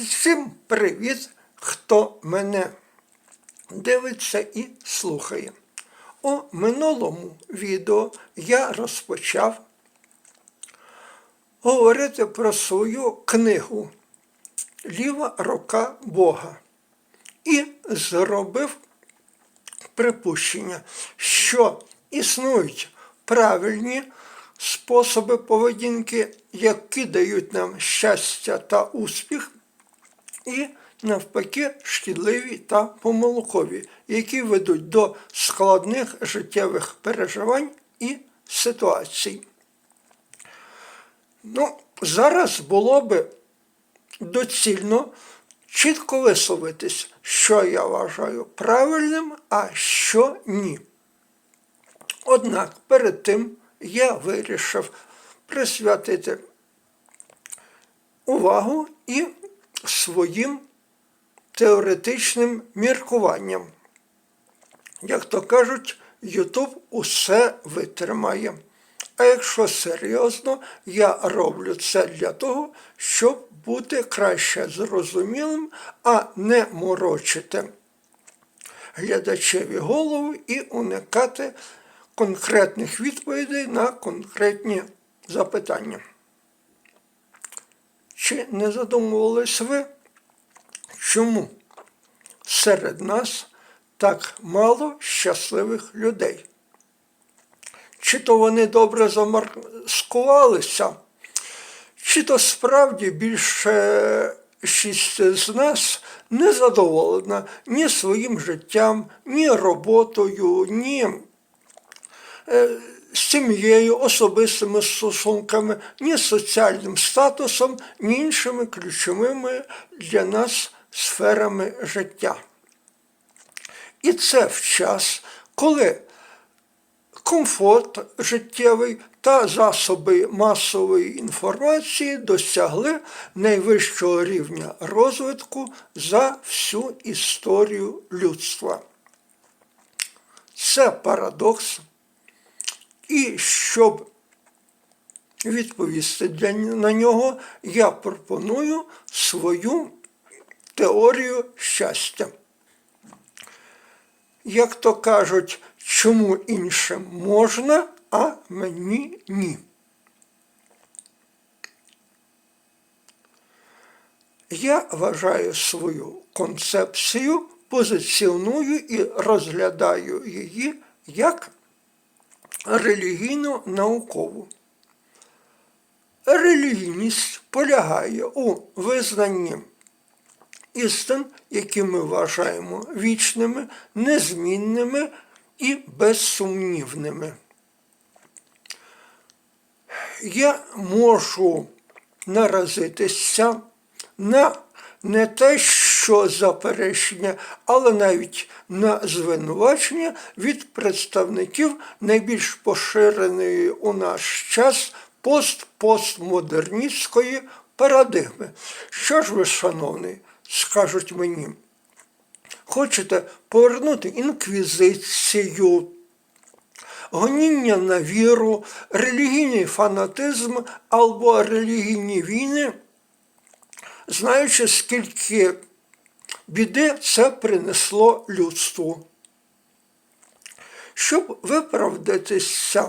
Всім привіт, хто мене дивиться і слухає. У минулому відео я розпочав говорити про свою книгу Ліва рука Бога і зробив припущення, що існують правильні способи поведінки, які дають нам щастя та успіх, і навпаки шкідливі та помилкові, які ведуть до складних життєвих переживань і ситуацій. Ну, зараз було би доцільно чітко висловитись, що я вважаю правильним, а що ні. Однак перед тим я вирішив присвятити увагу і своїм теоретичним міркуванням. Як то кажуть, Ютуб усе витримає. А якщо серйозно, я роблю це для того, щоб бути краще зрозумілим, а не морочити глядачеві голову і уникати конкретних відповідей на конкретні запитання. Чи не задумувались ви, чому серед нас так мало щасливих людей? Чи то вони добре замаскувалися, чи то справді більше шість з нас не задоволена ні своїм життям, ні роботою, ні е, сім'єю, особистими стосунками, ні соціальним статусом, ні іншими ключовими для нас сферами життя. І це в час, коли комфорт життєвий та засоби масової інформації досягли найвищого рівня розвитку за всю історію людства. Це парадокс. І щоб відповісти на нього, я пропоную свою теорію щастя. Як то кажуть, чому іншим можна, а мені ні. Я вважаю свою концепцію, позиціоную і розглядаю її як релігійну наукову. Релігійність полягає у визнанні істин, які ми вважаємо вічними, незмінними і безсумнівними. Я можу наразитися на не те, що заперечення, але навіть на звинувачення від представників найбільш поширеної у наш час пост-постмодерністської парадигми. Що ж ви, шановний, скажуть мені? Хочете повернути інквізицію, гоніння на віру, релігійний фанатизм або релігійні війни, знаючи, скільки біди це принесло людству. Щоб виправдатися,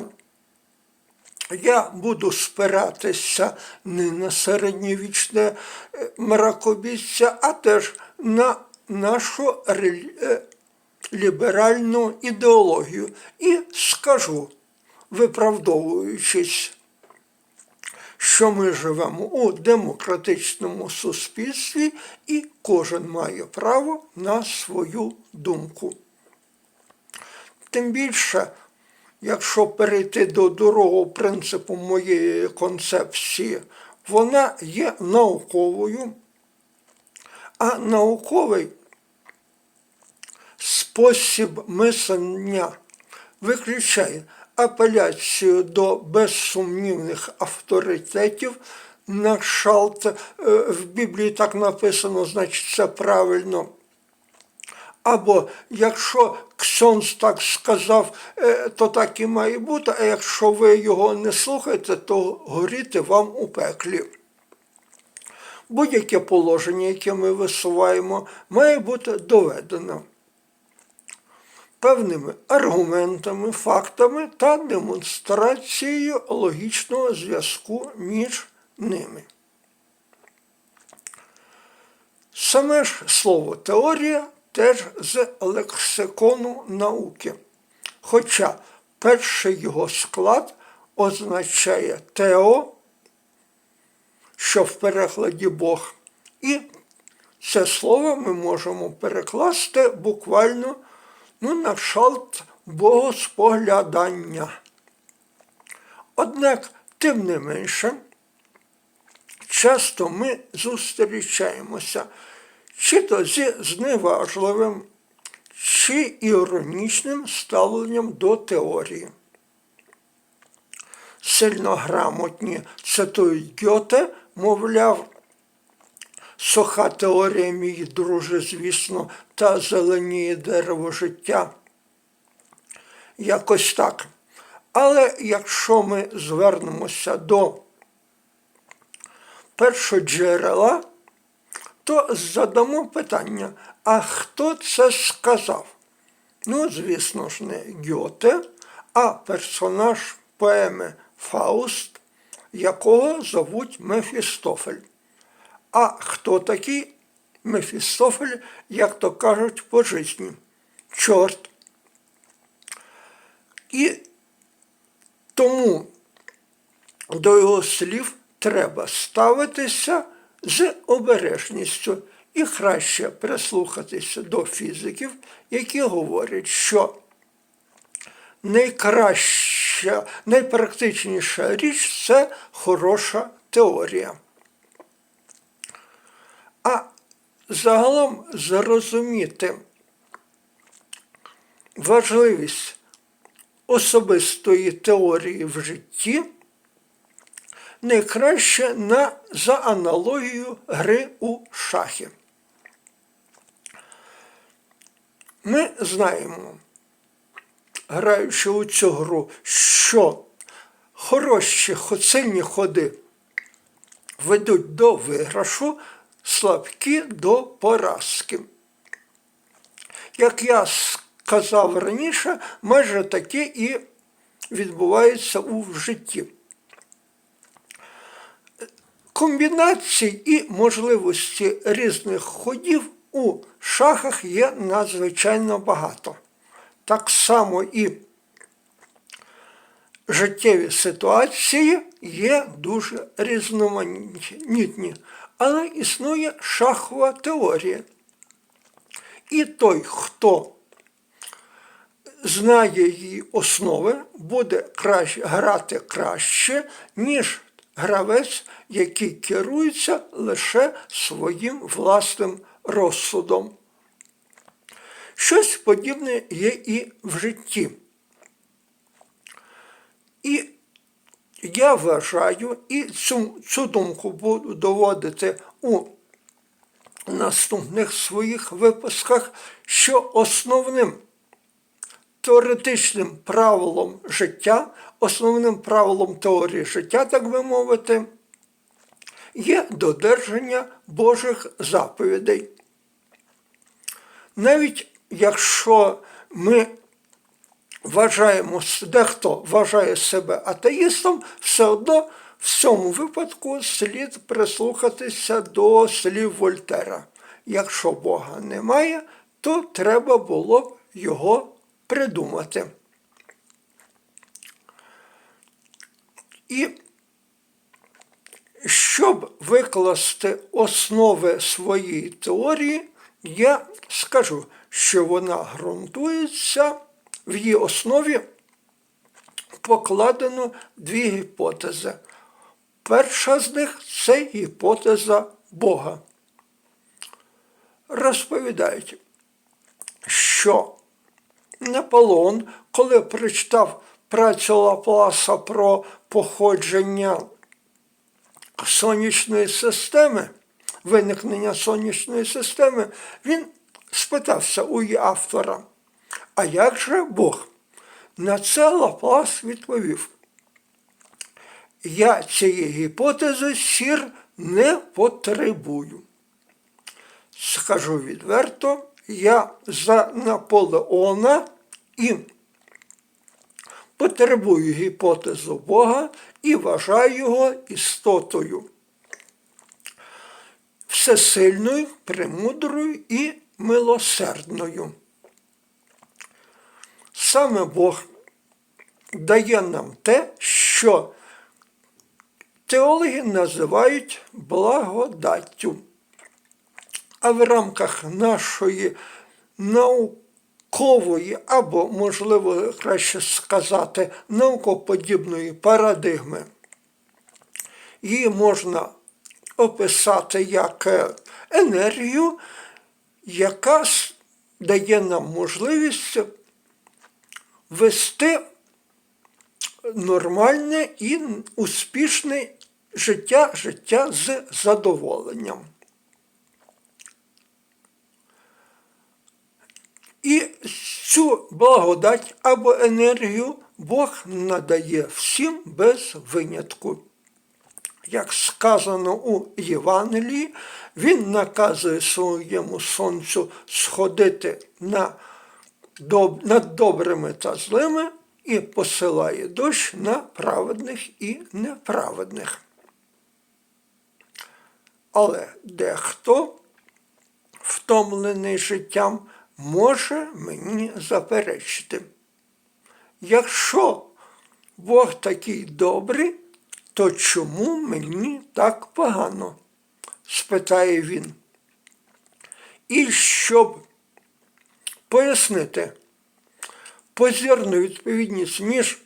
я буду спиратися не на середньовічне е, а теж на нашу е, ліберальну ідеологію і скажу, виправдовуючись, що ми живемо у демократичному суспільстві і кожен має право на свою думку. Тим більше, якщо перейти до другого принципу моєї концепції, вона є науковою, а науковий спосіб мислення виключає апеляцію до безсумнівних авторитетів. На кшалт е, в Біблії так написано, значить це правильно. Або якщо Ксьонс так сказав, е, то так і має бути, а якщо ви його не слухаєте, то горіти вам у пеклі. будь-яке положення, яке ми висуваємо, має бути доведено певними аргументами, фактами та демонстрацією логічного зв'язку між ними. Саме ж слово теорія теж з лексикону науки. Хоча перший його склад означає тео, що в перекладі Бог, і це слово ми можемо перекласти буквально ну, на шалт богоспоглядання. Однак, тим не менше, часто ми зустрічаємося чи то зі зневажливим, чи іронічним ставленням до теорії. Сильно грамотні цитують Гьоте, мовляв, суха теорія, мій друже, звісно, та зеленіє дерево життя. Якось так. Але якщо ми звернемося до першоджерела, то задамо питання, а хто це сказав? Ну, звісно ж, не Гьоте, а персонаж поеми Фауст, якого зовуть Мефістофель. А хто такий Мефістофель, як то кажуть по житті? Чорт. І тому до його слів треба ставитися з обережністю і краще прислухатися до фізиків, які говорять, що найкраща, найпрактичніша річ це хороша теорія. А загалом зрозуміти важливість особистої теорії в житті найкраще на, за аналогією гри у шахи. Ми знаємо, граючи у цю гру, що хороші сильні ходи ведуть до виграшу, слабкі до поразки. Як я сказав раніше, майже таке і відбувається у житті. Комбінацій і можливості різних ходів у шахах є надзвичайно багато. Так само і життєві ситуації є дуже різноманітні, але існує шахова теорія. І той, хто знає її основи, буде краще, грати краще, ніж гравець, який керується лише своїм власним розсудом. Щось подібне є і в житті. І я вважаю, і цю, цю думку буду доводити у наступних своїх випусках, що основним теоретичним правилом життя, основним правилом теорії життя, так би мовити, є додержання Божих заповідей. Навіть якщо ми вважаємо, дехто вважає себе атеїстом, все одно в цьому випадку слід прислухатися до слів Вольтера. Якщо Бога немає, то треба було б його придумати. І щоб викласти основи своєї теорії, я скажу, що вона ґрунтується в її основі покладено дві гіпотези. Перша з них це гіпотеза Бога. Розповідають, що Наполеон, коли прочитав працю Лапласа про походження сонячної системи, виникнення сонячної системи, він спитався у її автора, а як же Бог? На це Лаплас відповів. Я цієї гіпотези сір не потребую. Скажу відверто, я за Наполеона і потребую гіпотезу Бога і вважаю його істотою всесильною, премудрою і милосердною. Саме Бог дає нам те, що теологи називають благодаттю. А в рамках нашої наукової або, можливо, краще сказати, наукоподібної парадигми, її можна описати як е, енергію, яка дає нам можливість вести нормальне і успішне життя, життя з задоволенням. І цю благодать або енергію Бог надає всім без винятку. Як сказано у Євангелії, він наказує своєму сонцю сходити на, над добрими та злими і посилає дощ на праведних і неправедних. Але дехто, втомлений життям, може мені заперечити. Якщо Бог такий добрий, то чому мені так погано? спитає він. І щоб пояснити позірну відповідність між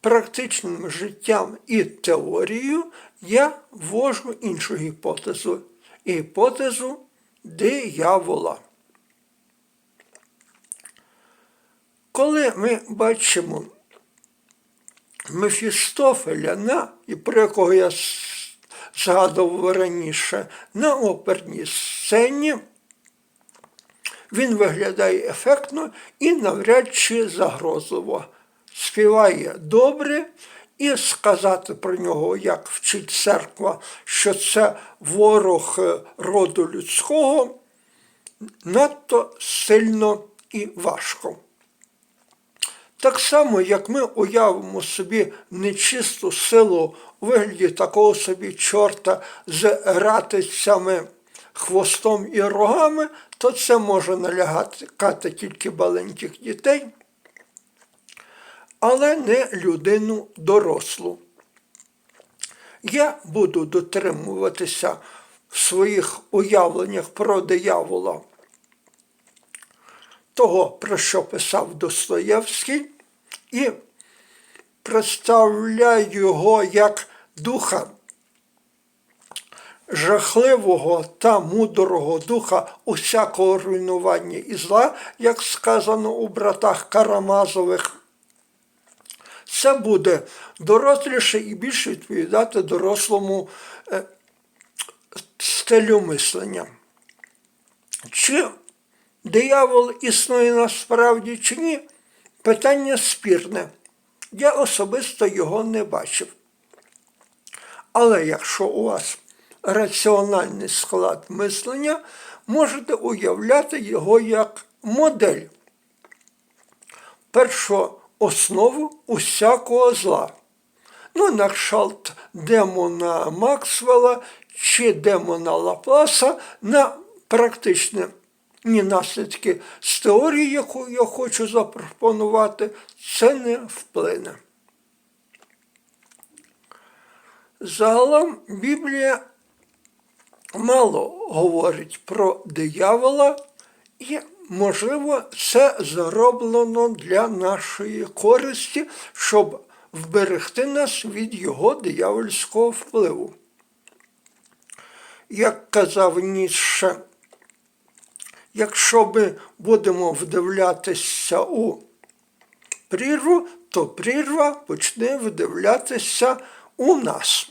практичним життям і теорією, я ввожу іншу гіпотезу. Гіпотезу диявола. Коли ми бачимо Мефістофеля, на, і про якого я згадував раніше, на оперній сцені, він виглядає ефектно і навряд чи загрозливо. Співає добре, і сказати про нього, як вчить церква, що це ворог е, роду людського, надто сильно і важко. Так само, як ми уявимо собі нечисту силу у вигляді такого собі чорта з ратицями, хвостом і рогами, то це може налягати тільки маленьких дітей, але не людину дорослу. Я буду дотримуватися в своїх уявленнях про диявола того, про що писав Достоєвський, і представляю його як духа жахливого та мудрого духа усякого руйнування і зла, як сказано у братах Карамазових. Це буде доросліше і більше відповідати дорослому е, стилю мислення. Чи диявол існує насправді чи ні? Питання спірне. Я особисто його не бачив. Але якщо у вас раціональний склад мислення, можете уявляти його як модель, першу основу усякого зла. Ну, на кшталт демона Максвелла чи демона Лапласа на практичне ні наслідки з теорії, яку я хочу запропонувати, це не вплине. Загалом Біблія мало говорить про диявола, і, можливо, це зроблено для нашої користі, щоб вберегти нас від його диявольського впливу. Як казав Ніцше, якщо ми будемо вдивлятися у прірву, то прірва почне вдивлятися у нас.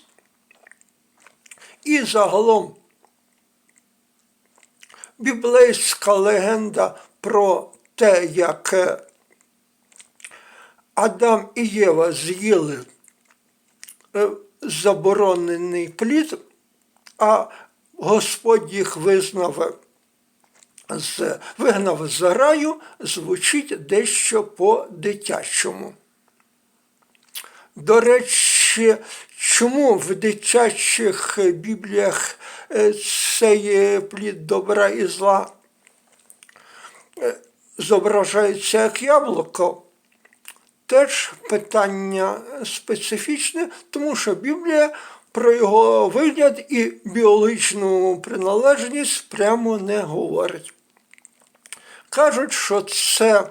І загалом біблейська легенда про те, як е, Адам і Єва з'їли е, заборонений плід, а Господь їх визнав з, вигнав з раю, звучить дещо по-дитячому. До речі, чому в дитячих бібліях е, цей плід добра і зла е, зображається як яблуко? Теж питання специфічне, тому що Біблія про його вигляд і біологічну приналежність прямо не говорить. Кажуть, що це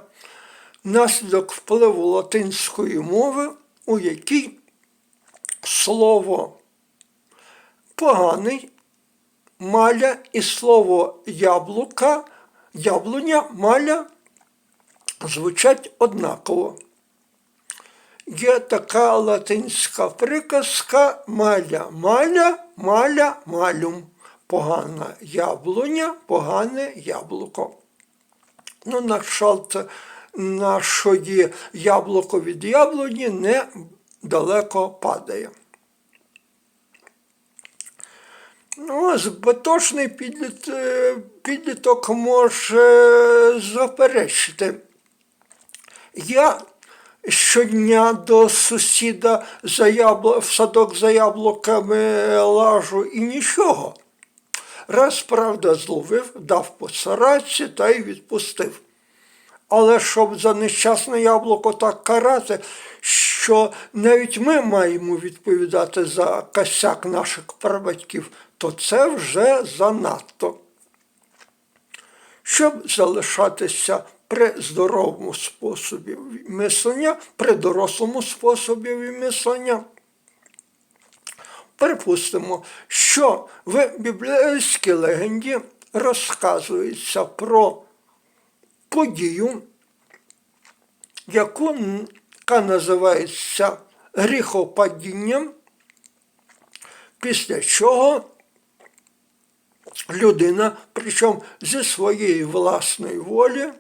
наслідок впливу латинської мови, у якій слово поганий, маля і слово яблука, яблуня, маля звучать однаково. Є така латинська приказка маля, маля, маля, малюм. Погана яблуня, погане яблуко. Ну, на кшталт нашої яблуко від яблуні недалеко падає. Ну, збиточний підліт, е, підліток може заперечити. Я щодня до сусіда за яблу... в садок за яблуками лажу і нічого. Раз, правда, зловив, дав по сараці та й відпустив. Але щоб за нещасне яблуко так карати, що навіть ми маємо відповідати за косяк наших прабатьків, то це вже занадто. Щоб залишатися при здоровому способі мислення, при дорослому способі мислення, припустимо, що в біблійській легенді розказується про подію, яку, яка називається гріхопадінням, після чого людина, причому зі своєї власної волі,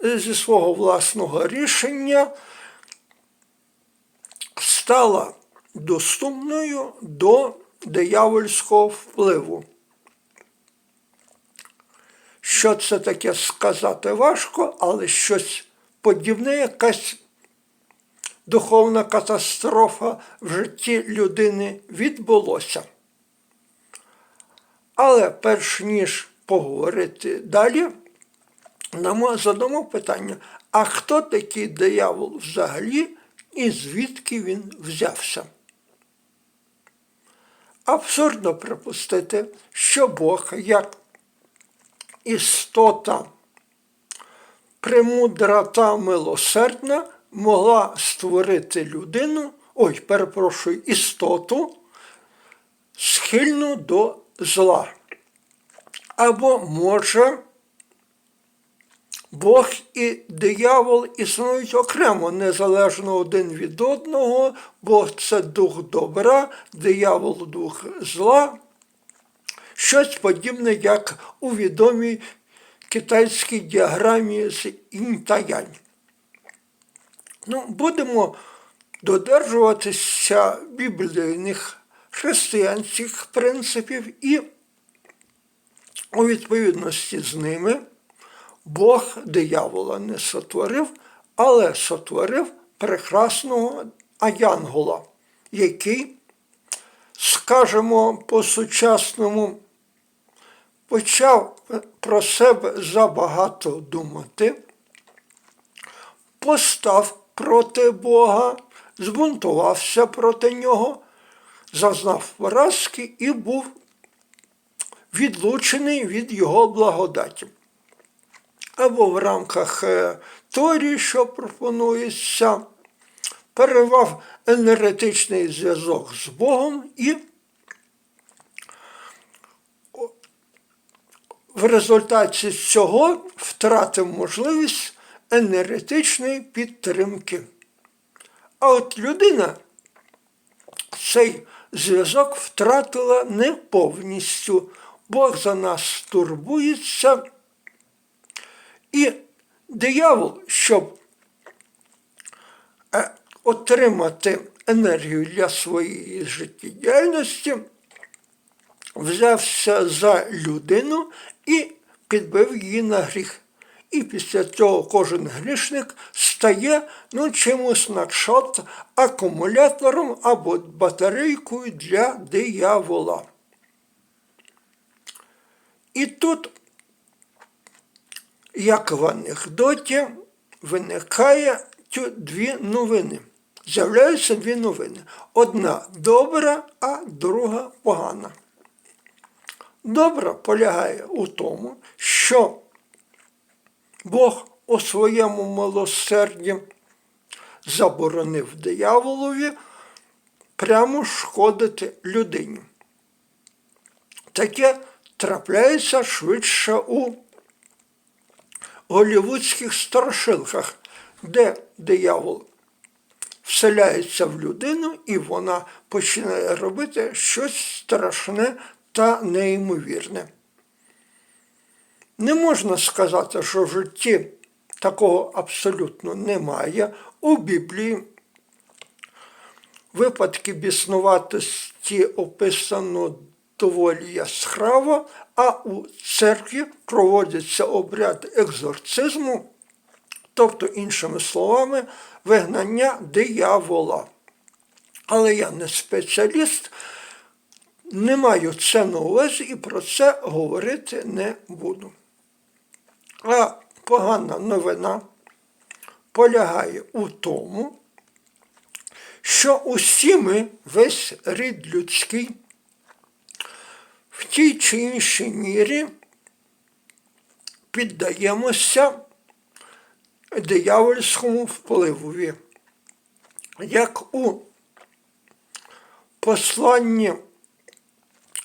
зі свого власного рішення, стала доступною до диявольського впливу. Що це таке сказати важко, але щось подібне, якась духовна катастрофа в житті людини відбулося. Але перш ніж поговорити далі, нам задамо питання, а хто такий диявол взагалі і звідки він взявся? Абсурдно припустити, що Бог як істота премудра та милосердна могла створити людину, ой, перепрошую, істоту, схильну до зла. Або може Бог і диявол існують окремо, незалежно один від одного, Бог це дух добра, диявол дух зла, щось подібне, як у відомій китайській діаграмі з інь та янь. Ну, будемо додержуватися біблійних християнських принципів і у відповідності з ними Бог диявола не сотворив, але сотворив прекрасного аянгола, який, скажімо по-сучасному, почав про себе забагато думати, постав проти Бога, збунтувався проти нього, зазнав поразки і був відлучений від його благодаті. Або в рамках Торі, що пропонується, перервав енергетичний зв'язок з Богом і в результаті цього втратив можливість енергетичної підтримки. А от людина цей зв'язок втратила не повністю. Бог за нас турбується. І диявол, щоб отримати енергію для своєї життєдіяльності, взявся за людину і підбив її на гріх. І після цього кожен грішник стає ну, чимось на кшталт акумулятором або батарейкою для диявола. І тут, як в анекдоті, виникає дві новини. З'являються дві новини. Одна добра, а друга погана. Добра полягає у тому, що Бог у своєму милосерді заборонив дияволові прямо шкодити людині. Таке трапляється швидше у голівудських страшилках, де диявол вселяється в людину, і вона починає робити щось страшне та неймовірне. Не можна сказати, що в житті такого абсолютно немає. У Біблії випадки біснуватості описано доволі яскраво, а у церкві проводиться обряд екзорцизму, тобто, іншими словами, вигнання диявола. Але я не спеціаліст, не маю це на увазі і про це говорити не буду. А погана новина полягає у тому, що усі ми, весь рід людський, в тій чи іншій мірі піддаємося диявольському впливові. Як у посланні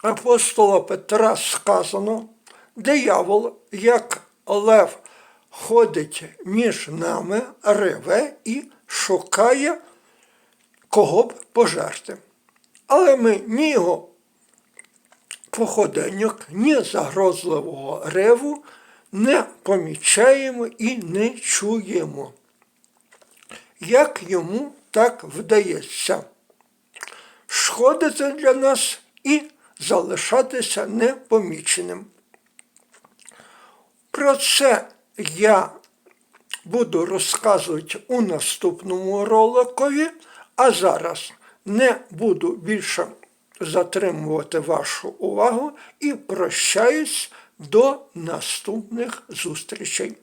апостола Петра сказано, диявол, як лев, ходить між нами, реве і шукає, кого б пожерти. Але ми ні його походеньок, ні загрозливого реву не помічаємо і не чуємо. Як йому так вдається шкодити для нас і залишатися непоміченим. Про це я буду розказувати у наступному роликові, а зараз не буду більше затримувати вашу увагу і прощаюсь до наступних зустрічей.